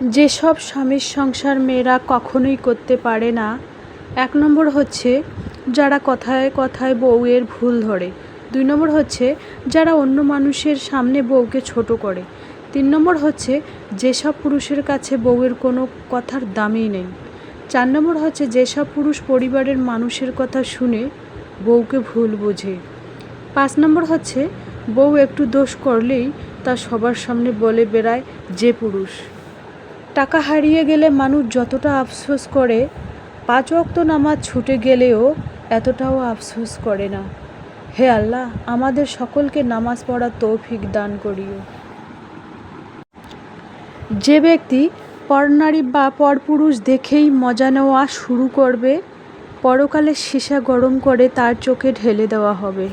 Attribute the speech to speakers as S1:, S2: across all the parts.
S1: যেসব স্বামীর সংসার মেয়েরা কখনোই করতে পারে না, এক নম্বর হচ্ছে যারা কথায় কথায় বউয়ের ভুল ধরে। দুই নম্বর হচ্ছে যারা অন্য মানুষের সামনে বউকে ছোট করে। তিন নম্বর হচ্ছে যেসব পুরুষের কাছে বউয়ের কোনো কথার দামই নেই। চার নম্বর হচ্ছে যেসব পুরুষ পরিবারের মানুষের কথা শুনে বউকে ভুল বোঝে। পাঁচ নম্বর হচ্ছে বউ একটু দোষ করলেই তা সবার সামনে বলে বেড়ায় যে পুরুষ। টাকা হারিয়ে গেলে মানুষ যতটা আফসোস করে, পাঁচ অক্ত নামাজ ছুটে গেলেও এতটাও আফসোস করে না। হে আল্লাহ, আমাদের সকলকে নামাজ পড়ার তৌফিক দান করিও। যে ব্যক্তি পরনারী বা পরপুরুষ দেখেই মজা নেওয়া শুরু করবে, পরকালে সীসা গরম করে তার চোখে ঢেলে দেওয়া হবে।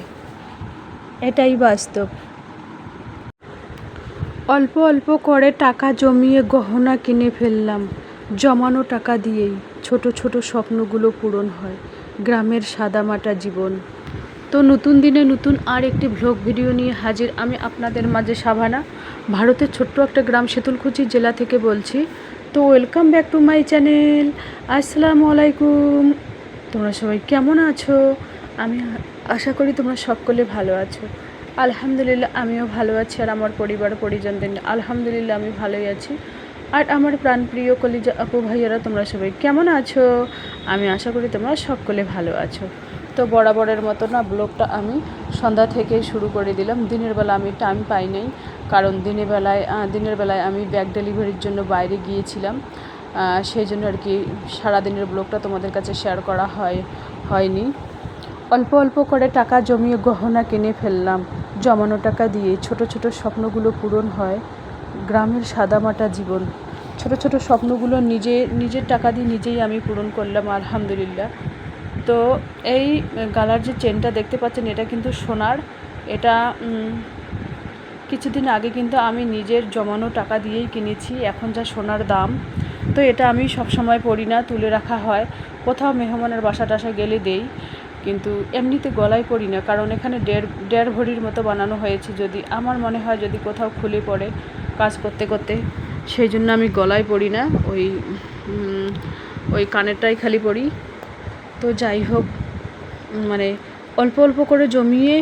S1: এটাই বাস্তব। অল্প অল্প করে টাকা জমিয়ে গহনা কিনে ফেললাম। জমানো টাকা দিয়েই ছোট ছোট স্বপ্নগুলো পূরণ হয়। গ্রামের সাদামাটা জীবন। তো নতুন দিনে নতুন আর একটি ভ্লগ ভিডিও নিয়ে হাজির আমি আপনাদের মাঝে সাভানা। ভারতের ছোট্ট একটা গ্রাম শীতলকুচি জেলা থেকে বলছি। তো welcome back to my channel আসসালামু আলাইকুম। তোমরা সবাই কেমন আছো? আমি আশা করি তোমরা সকলে ভালো আছো। আলহামদুলিল্লাহ, আমিও ভালো আছি আর আমার পরিবার, পরিজনদের আলহামদুলিল্লাহ, আমি ভালোই আছি। আর আমার প্রাণপ্রিয় কলিজা আপু, ভাইয়ারা, তোমরা সবাই কেমন আছো? আমি আশা করি তোমরা সকলে ভালো আছো। তো বরাবরের মতো না, ব্লগটা আমি সন্ধ্যা থেকে শুরু করে দিলাম। দিনের বেলা আমি টাইম পাই নাই, কারণ দিনের বেলায় দিনের বেলায় আমি ব্যাগ ডেলিভারির জন্য বাইরে গিয়েছিলাম। সেই জন্য আর কি সারাদিনের ব্লগটা তোমাদের কাছে শেয়ার করা হয়, হয়নি। অল্প অল্প করে টাকা জমিয়ে গহনা কিনে ফেললাম। জমানো টাকা দিয়ে ছোট ছোট স্বপ্নগুলো পূরণ হয় গ্রামের সাদামাটা জীবন। ছোট ছোট স্বপ্নগুলো নিজে, নিজের টাকা দিয়ে নিজেই আমি পূরণ করলাম, আলহামদুলিল্লাহ। তো এই গালার যে চেনটা দেখতে পাচ্ছেন, এটা কিন্তু সোনার। এটা কিছুদিন আগে কিন্তু আমি নিজের জমানো টাকা দিয়েই কিনেছি, এখন যা সোনার দাম। তো এটা আমি সব সময় পরি না, তুলে রাখা হয়। কোথাও মেহমানের বাসা টাসা গেলে দেই। কিন্তু এমনিতে গলায় পরি না, কারণ এখানে দেড় দেড় ভরির মতো বানানো হয়েছে। যদি আমার মনে হয় যদি কোথাও খুলে পড়ে কাজ করতে করতে, সেই জন্য আমি গলায় পরি না, ওই ওই কানেরটাই খালি পরি। তো যাই হোক মানে অল্প অল্প করে জমিয়ে,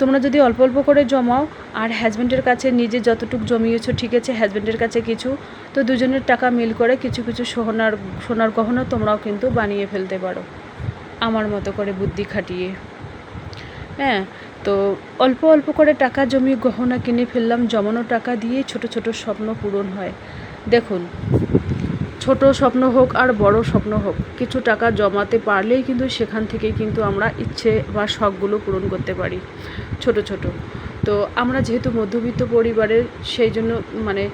S1: তোমরা যদি অল্প অল্প করে জমাও, আর হাজব্যান্ডের কাছে নিজে যতটুকু জমিয়েছো, ঠিক আছে হাজব্যান্ডের কাছে কিছু, তো দুজনের টাকা মিল করে কিছু কিছু সোনার সোনার গহনা তোমরাও কিন্তু বানিয়ে ফেলতে পারো। আমার মতো করে বুদ্ধি খাটিয়ে। হ্যাঁ তো অল্প অল্প করে টাকা জমিয়ে গহনা কিনে ফেললাম। জমানো টাকা দিয়ে ছোট ছোট স্বপ্ন পূরণ হয়। দেখুন, ছোট স্বপ্ন হোক আর বড় স্বপ্ন হোক, কিছু টাকা জমাতে পারলেই কিন্তু সেখান থেকেই কিন্তু আমরা ইচ্ছে বা শখগুলো পূরণ করতে পারি, ছোট ছোট। তো আমরা যেহেতু মধ্যবিত্ত পরিবারের সেই জন্য মানে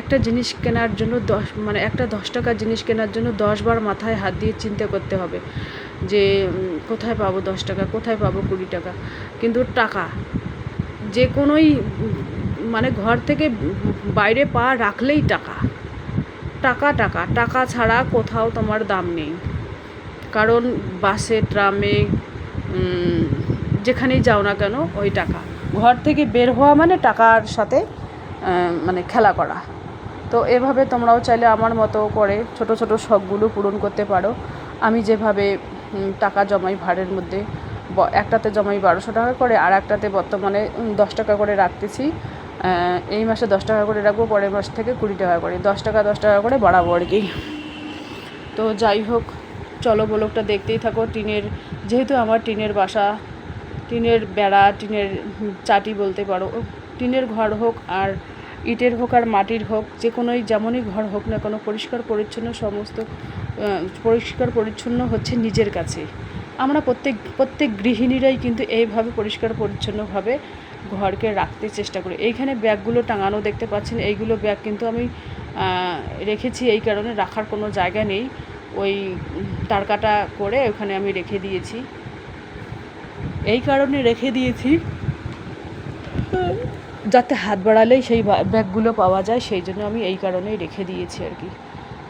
S1: একটা জিনিস কেনার জন্য দশ মানে একটা দশ টাকার জিনিস কেনার জন্য দশবার মাথায় হাত দিয়ে চিন্তা করতে হবে। যে কোথায় পাবো দশ টাকা, কোথায় পাবো কুড়ি টাকা। কিন্তু টাকা, যে কোনোই মানে ঘর থেকে বাইরে পা রাখলেই টাকা। টাকা টাকা টাকা ছাড়া কোথাও তোমার দাম নেই। কারণ বাসে, ট্রামে যেখানেই যাও না কেন, ওই টাকা। ঘর থেকে বের হওয়া মানে টাকার সাথে মানে খেলা করা। তো এভাবে তোমরাও চাইলে আমার মতো করে ছোট ছোট শখগুলো পূরণ করতে পারো। আমি যেভাবে টাকা জমাই ভাড়ের মধ্যে। একটাতে জমাই বারোশো টাকা করে, আর একটাতে বর্তমানে দশ টাকা করে রাখতেছি। এই মাসে দশ টাকা করে রাখব, পরের মাস থেকে কুড়ি টাকা করে। দশ টাকা দশ টাকা করে বাড়াবো আর কি। তো যাই হোক, চলো ব্লগটা দেখতেই থাকো, টিনের, যেহেতু আমার টিনের বাসা, টিনের বেড়া, টিনের চাটি বলতে পারো, টিনের ঘর হোক আর ইটের হোক আর মাটির হোক, যে কোনোই, যেমনই ঘর হোক না কোনো, পরিষ্কার, পরিচ্ছন্ন সমস্ত পরিষ্কার পরিচ্ছন্ন হচ্ছে নিজের কাছে। আমরা প্রত্যেক প্রত্যেক গৃহিণীরাই কিন্তু এইভাবে পরিষ্কার পরিচ্ছন্নভাবে ঘরকে রাখতে চেষ্টা করি। এইখানে ব্যাগগুলো টাঙানো দেখতে পাচ্ছেন, এইগুলো ব্যাগ কিন্তু আমি রেখেছি এই কারণে রাখার কোনো জায়গা নেই। ওই তারকাটা করে ওখানে আমি রেখে দিয়েছি। এই কারণে রেখে দিয়েছি। যাতে হাত বাড়ালেই সেই ব্যাগগুলো পাওয়া যায়, সেই জন্য আমি এই কারণেই রেখে দিয়েছি আর কি।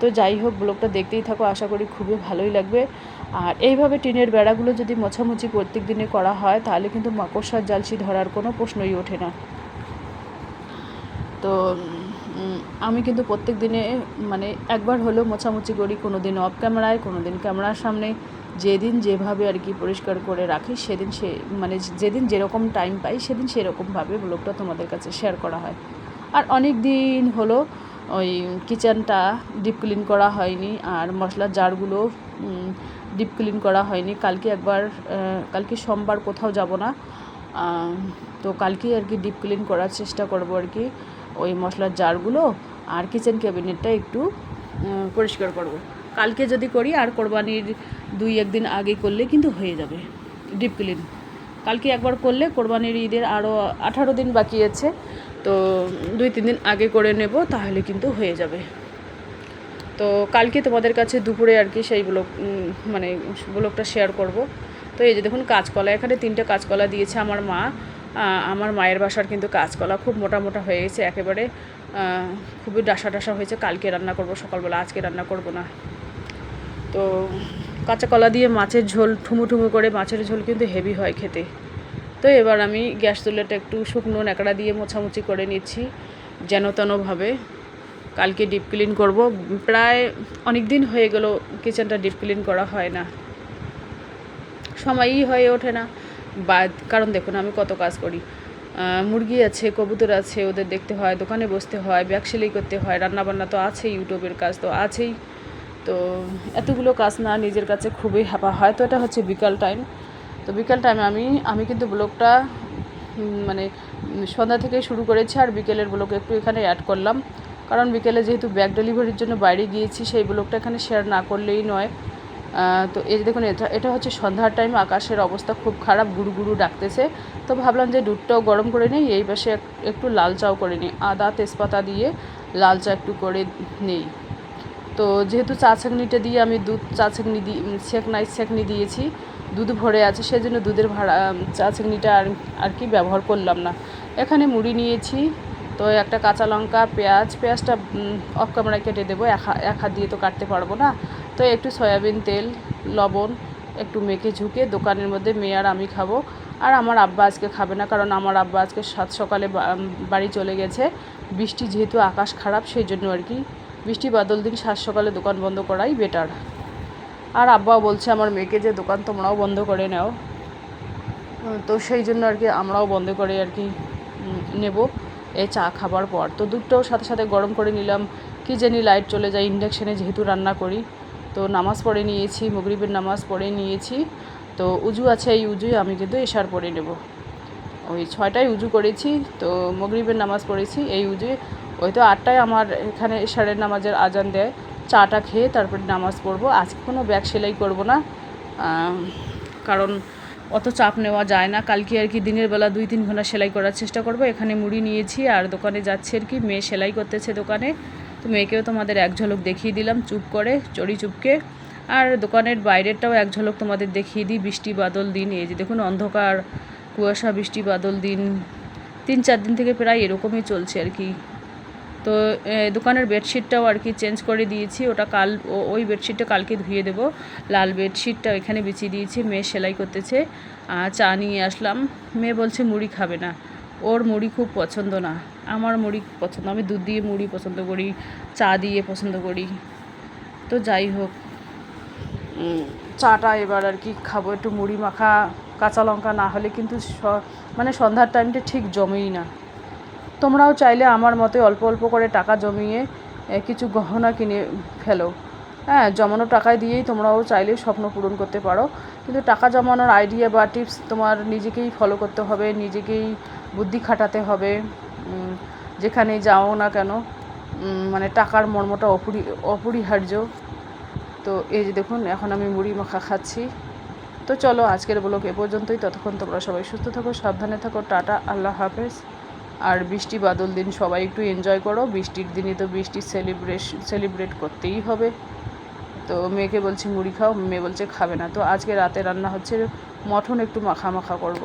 S1: তো যাই হোক, ব্লগটা দেখতেই থাকো, আশা করি খুবই ভালোই লাগবে। আর এইভাবে টিনের বেড়াগুলো যদি মোছামুছি প্রত্যেক দিনে করা হয়, তাহলে কিন্তু মাকড়সার জালসি ধরার কোনো প্রশ্নই ওঠে না। তো আমি কিন্তু প্রত্যেক দিনে মানে একবার হলেও মোছামুছি করি কোনো দিন অফ ক্যামেরায় কোনো দিন ক্যামেরার সামনে। যেদিন যেভাবে আর কি পরিষ্কার করে রাখি, সেদিন সে মানে যেদিন যেরকম টাইম পাই, সেদিন সেরকমভাবে ব্লগটা তোমাদের কাছে শেয়ার করা হয়। আর অনেক দিন হলো ওই কিচেনটা ডিপ ক্লিন করা হয়নি আর মশলার জারগুলো ডিপ ক্লিন করা হয়নি। কালকে একবার কালকে সোমবার কোথাও যাব না। তো কালকে আর কি ডিপ ক্লিন করার চেষ্টা করব আর কি ওই মশলার জারগুলো আর কিচেন ক্যাবিনেটটা একটু পরিষ্কার করব। কালকে যদি করি আর কোরবানির দুই, একদিন আগে করলে কিন্তু হয়ে যাবে ডিপ ক্লিন কালকে একবার করলে কোরবানির ঈদের আরও আঠারো দিন বাকি আছে। তো দুই, তিন দিন আগে করে নেব, তাহলে কিন্তু হয়ে যাবে। তো কালকে তোমাদের কাছে দুপুরে আর কি সেই ব্লগ মানে ব্লগটা শেয়ার করব। তো এই যে দেখুন, কাঁচকলা, এখানে তিনটে কাঁচকলা দিয়েছে আমার মা। আমার মায়ের বাসার কিন্তু কাঁচকলা খুব মোটা মোটা হয়ে গেছে, একেবারে খুবই ডাসা ডাসা হয়েছে। কালকে রান্না করব, সকালবেলা, আজকে রান্না করব না। তো কাঁচা কলা দিয়ে মাছের ঝোল, ঠুমু ঠুমু করে মাছের ঝোল কিন্তু হেভি হয় খেতে। তো এবার আমি গ্যাস চুলাটা একটু শুকনো ন্যাকড়া দিয়ে মোছামুছি করে নিচ্ছি, যেন তেনভাবে কালকে ডিপ ক্লিন করব। প্রায় অনেক দিন হয়ে গেল কিচেনটা ডিপ ক্লিন করা হয় না। সময়ই হয়ে ওঠে না। বা, কারণ দেখুন আমি কত কাজ করি। মুরগি আছে, কবুতর আছে, ওদের দেখতে হয়, দোকানে বসতে হয়, ব্যাগ সেলাই করতে হয়, রান্নাবান্না তো আছেই, ইউটিউবের কাজ তো আছেই। তো এতগুলো কাজ না নিজের কাছে খুবই হ্যাপা হয়। তো এটা হচ্ছে বিকাল টাইম। তো বিকেল টাইমে আমি আমি কিন্তু ব্লগটা মানে সন্ধ্যা থেকে শুরু করেছি আর বিকেলের ব্লগ একটু এখানে অ্যাড করলাম। কারণ বিকেলে যেহেতু ব্যাগ ডেলিভারির জন্য বাইরে গিয়েছি, সেই ব্লগটা এখানে শেয়ার না করলেই নয়। তো এই দেখুন, এটা এটা হচ্ছে সন্ধ্যার টাইম আকাশের অবস্থা খুব খারাপ, গুরু ডাকতেছে। তো ভাবলাম যে দুধটাও গরম করে নিই, এই পাশে একটু লাল চাও করে নিই। আদা তেজপাতা দিয়ে লাল চা একটু করে নেই। তো যেহেতু চা ছাঁকনিটা দিয়ে আমি দুধ চা ছাঁকনি দিয়ে সেঁকনাই সেঁকনি দিয়েছি দুধ ভরে আছে, সেজন্য দুধের ভাড়া চা ছাঁকনিটা আর আর কি ব্যবহার করলাম না। এখানে মুড়ি নিয়েছি, তো একটা কাঁচা লঙ্কা, পেঁয়াজ, পেঁয়াজটা অফ ক্যামেরায় কেটে দেবো, এক এক হাত দিয়ে তো কাটতে পারব না। তো একটু সয়াবিন তেল, লবণ, একটু মেখে ঝুঁকে দোকানের মধ্যে মেয়ে আর আমি খাব। আর আমার আব্বা আজকে খাবে না, কারণ আমার আব্বা আজকে সাত সকালে বাড়ি চলে গেছে। বৃষ্টি যেহেতু আকাশ খারাপ, সেই জন্য আর কি। বৃষ্টি বাদল দিন, সাত সকালে দোকান বন্ধ করাই বেটার আর আব্বাও বলছে আমার মেয়েকে যে দোকান তোমরাও বন্ধ করে নাও। তো সেই জন্য আর কি আমরাও বন্ধ করে আর কি নেব এই চা খাবার পর। তো দুধটাও সাথে সাথে গরম করে নিলাম। কি জানি লাইট চলে যায় ইন্ডাকশানে যেহেতু রান্না করি। তো নামাজ পড়ে নিয়েছি, মগরিবের নামাজ পড়ে নিয়েছি। তো উজু আছে এই উজুই, আমি কিন্তু এশার পড়ে নেব। ওই ছয়টায় উজু করেছি, তো মগরিবের নামাজ পড়েছি এই উজু ওই তো আটটায় আমার এখানে এশারের নামাজের আজান দেয়। চাটা খেয়ে তারপরে নামাজ পড়ব। আজকে কোনো ব্যাগ সেলাই করব না। কারণ অত চাপ নেওয়া যায় না। কালকে আর কি দিনের বেলা দুই তিন ঘণ্টা সেলাই করার চেষ্টা করব। এখানে মুড়ি নিয়েছি আর দোকানে যাচ্ছে আর কি। মেয়ে সেলাই করতেছে দোকানে। তো মেয়েকেও তোমাদের এক ঝলক দেখিয়ে দিলাম চুপ করে, চড়ি চুপকে। আর দোকানের বাইরেরটাও এক ঝলক তোমাদের দেখিয়ে দিই। বৃষ্টি বাদল দিন, এই যে দেখুন অন্ধকার, কুয়াশা, বৃষ্টি বাদল দিন। তিন চার দিন থেকে প্রায় এরকমই চলছে আর কি। তো দোকানের বেডশিটটাও আর কি চেঞ্জ করে দিয়েছি। ওটা কাল ওই বেডশিটটা কালকে ধুয়ে দেবো। লাল বেডশিটটা এখানে বিছিয়ে দিয়েছি। মেয়ে সেলাই করতেছে। আর চা নিয়ে আসলাম। মেয়ে বলছে, মুড়ি খাবে না। ওর মুড়ি খুব পছন্দ না। আমার মুড়ি পছন্দ। আমি দুধ দিয়ে মুড়ি পছন্দ করি, চা দিয়ে পছন্দ করি। তো যাই হোক চাটা এবার আর কি খাব। একটু মুড়ি মাখা, কাঁচা লঙ্কা না হলে কিন্তু মানে সন্ধ্যার টাইমটা ঠিক জমেই না। তোমরাও চাইলে আমার মতে অল্প অল্প করে টাকা জমিয়ে কিছু গহনা কিনে ফেলো। হ্যাঁ জমানো টাকায় দিয়েই তোমরাও চাইলে স্বপ্ন পূরণ করতে পারো। কিন্তু টাকা জমানোর আইডিয়া বা টিপস তোমার নিজেকেই ফলো করতে হবে, নিজেকেই বুদ্ধি খাটাতে হবে। যেখানে যাও না কেন মানে টাকার মর্মটা অপরি, অপরিহার্য। তো এই যে দেখুন, এখন আমি মুড়ি মাখা খাচ্ছি। তো চলো আজকের ব্লগ এ পর্যন্তই। ততক্ষণ তোমরা সবাই সুস্থ থাকো, সাবধানে থাকো। টাটা, আল্লাহ হাফেজ। আর বৃষ্টি বাদল দিন, সবাই একটু এনজয় করো। বৃষ্টির দিনে তো বৃষ্টি সেলিব্রেশন সেলিব্রেট করতেই হবে। তো মেয়েকে বলছি মুড়ি খাও, মেয়ে বলছে খাবে না। তো আজকে রাতে রান্না হচ্ছে মঠন একটু মাখা মাখা করব।